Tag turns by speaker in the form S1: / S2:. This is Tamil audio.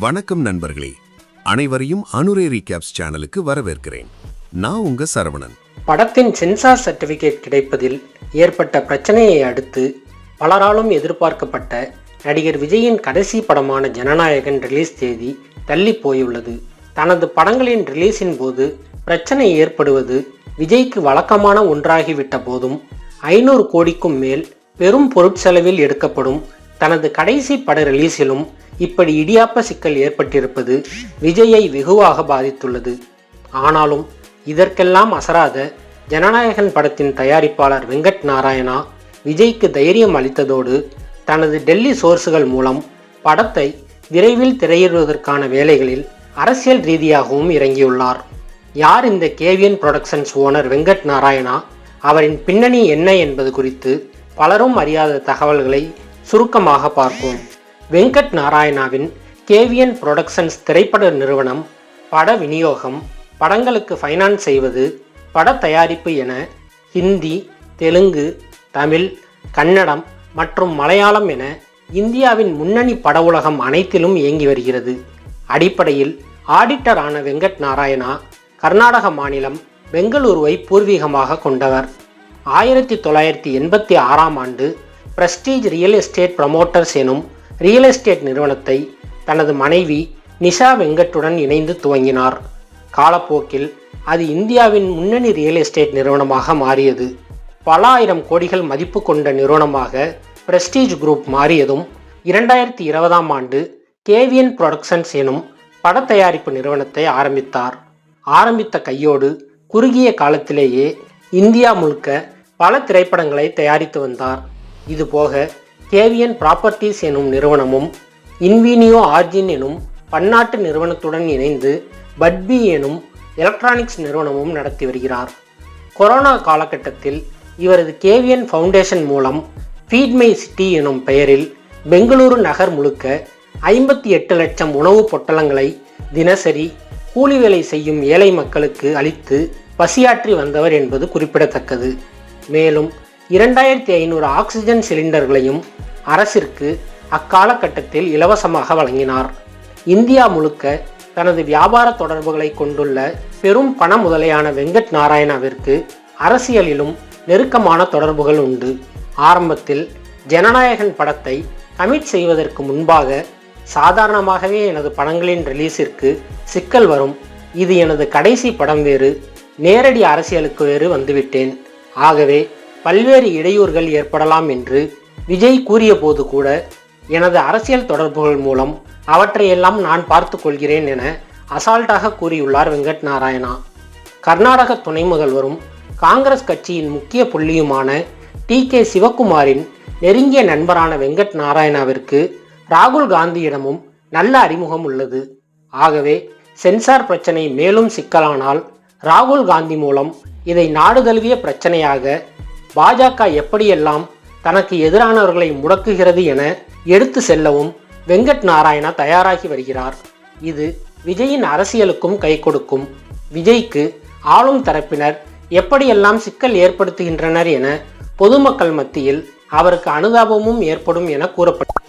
S1: வணக்கம் நண்பர்களே. அனைவரையும் அனுரேரி கேப்ஸ் சேனலுக்கு வரவேற்கிறேன். நான் உங்க சரவணன்.
S2: படத்தின் சென்சார் சர்டிபிகேட் கிடைப்பதில் ஏற்பட்ட பிரச்சனையை அடுத்து பலராலும் எதிர்பார்க்கப்பட்ட நடிகர் விஜயின் கடைசி படமான ஜனநாயகன் ரிலீஸ் தேதி தள்ளி போயுள்ளது. தனது படங்களின் ரிலீஸின் போது பிரச்சனை ஏற்படுவது விஜய்க்கு வழக்கமான ஒன்றாகிவிட்ட போதும் ஐநூறு கோடிக்கும் மேல் பெரும் பொருட்செலவில் எடுக்கப்படும் தனது கடைசி பட ரிலீஸிலும் இப்படி இடியாப்ப சிக்கல் ஏற்பட்டிருப்பது விஜயை வெகுவாக பாதித்துள்ளது. ஆனாலும் இதற்கெல்லாம் அசராத ஜனநாயகன் படத்தின் தயாரிப்பாளர் வெங்கட் நாராயணா விஜய்க்கு தைரியம் அளித்ததோடு தனது டெல்லி சோர்ஸுகள் மூலம் படத்தை விரைவில் திரையிடுவதற்கான வேலைகளில் அரசியல் ரீதியாகவும் இறங்கியுள்ளார். யார் இந்த Kevian productions owner Venkat Narayana? அவரின் பின்னணி என்ன என்பது குறித்து பலரும் அறியாத தகவல்களை சுருக்கமாக பார்ப்போம். வெங்கட் நாராயணாவின் கேவியன் புரொடக்ஷன்ஸ் திரைப்பட நிறுவனம் பட விநியோகம் படங்களுக்கு ஃபைனான்ஸ் செய்வது பட தயாரிப்பு என ஹிந்தி தெலுங்கு தமிழ் கன்னடம் மற்றும் மலையாளம் என இந்தியாவின் முன்னணி பட உலகம் அனைத்திலும் இயங்கி வருகிறது. அடிப்படையில் ஆடிட்டரான வெங்கட் நாராயணா கர்நாடக மாநிலம் பெங்களூருவை பூர்வீகமாக கொண்டவர். ஆயிரத்தி தொள்ளாயிரத்தி எண்பத்தி ஆறாம் ஆண்டு பிரஸ்டீஜ் ரியல் எஸ்டேட் ப்ரமோட்டர்ஸ் எனும் ரியல் எஸ்டேட் நிறுவனத்தை தனது மனைவி நிஷா வெங்கட்டுடன் இணைந்து துவங்கினார். காலப்போக்கில் அது இந்தியாவின் முன்னணி ரியல் எஸ்டேட் நிறுவனமாக மாறியது. பல ஆயிரம் கோடிகள் மதிப்பு கொண்ட நிறுவனமாக பிரஸ்டீஜ் குரூப் மாறியதும் இரண்டாயிரத்தி இருபதாம் ஆண்டு கேவியன் ப்ரொடக்ஷன்ஸ் எனும் பட தயாரிப்பு நிறுவனத்தை ஆரம்பித்தார். ஆரம்பித்த கையோடு குறுகிய காலத்திலேயே இந்தியா முழுக்க பல திரைப்படங்களை தயாரித்து வந்தார். இதுபோக கேவியன் ப்ராப்பர்ட்டிஸ் எனும் நிறுவனமும் இன்வீனியோ ஆர்ஜின் எனும் பன்னாட்டு நிறுவனத்துடன் இணைந்து பட்பி எனும் எலக்ட்ரானிக்ஸ் நிறுவனமும் நடத்தி வருகிறார். கொரோனா காலகட்டத்தில் இவரது கேவியன் ஃபவுண்டேஷன் மூலம் ஃபீட்மை சிட்டி எனும் பெயரில் பெங்களூரு நகர் முழுக்க ஐம்பத்தி எட்டு லட்சம் உணவுப் பொட்டலங்களை தினசரி கூலி வேலை செய்யும் ஏழை மக்களுக்கு அளித்து பசியாற்றி வந்தவர் என்பது குறிப்பிடத்தக்கது. மேலும் இரண்டாயிரத்தி ஐநூறு ஆக்சிஜன் சிலிண்டர்களையும் அரசிற்கு அக்காலகட்டத்தில் இலவசமாக வழங்கினார். இந்தியா முழுக்க தனது வியாபார தொடர்புகளை கொண்டுள்ள பெரும் பண முதலையான வெங்கட் நாராயணாவிற்கு அரசியலிலும் நெருக்கமான தொடர்புகள் உண்டு. ஆரம்பத்தில் ஜனநாயகன் படத்தை கமிட் செய்வதற்கு முன்பாக சாதாரணமாகவே எனது படங்களின் ரிலீஸிற்கு சிக்கல் வரும். இது எனது கடைசி படம் வேறு. நேரடி அரசியலுக்கு வேறு வந்துவிட்டேன். ஆகவே பல்வேறு இடையூறுகள் ஏற்படலாம் என்று விஜய் கூறியபோது கூட எனது அரசியல் தொடர்புகள் மூலம் அவற்றையெல்லாம் நான் பார்த்து கொள்கிறேன் என அசால்ட்டாக கூறியுள்ளார் வெங்கட் நாராயணா. கர்நாடக துணை முதல்வரும் காங்கிரஸ் கட்சியின் முக்கிய புள்ளியுமான டி. கே. சிவக்குமாரின் நெருங்கிய நண்பரான வெங்கட் நாராயணாவிற்கு ராகுல் காந்தியிடமும் நல்ல அறிமுகம் உள்ளது. ஆகவே சென்சார் பிரச்சனை மேலும் சிக்கலானால் ராகுல் காந்தி மூலம் இதை நாடு தழுவிய பிரச்சனையாக பாஜக எப்படியெல்லாம் தனக்கு எதிரானவர்களை முடக்குகிறது என எடுத்து செல்லவும் வெங்கட் நாராயணா தயாராகி வருகிறார். இது விஜயின் அரசியலுக்கும் கை கொடுக்கும். விஜய்க்கு ஆளும் தரப்பினர் எப்படியெல்லாம் சிக்கல் ஏற்படுத்துகின்றனர் என பொதுமக்கள் மத்தியில் அவருக்கு அனுதாபமும் ஏற்படும் என கூறப்பட்டது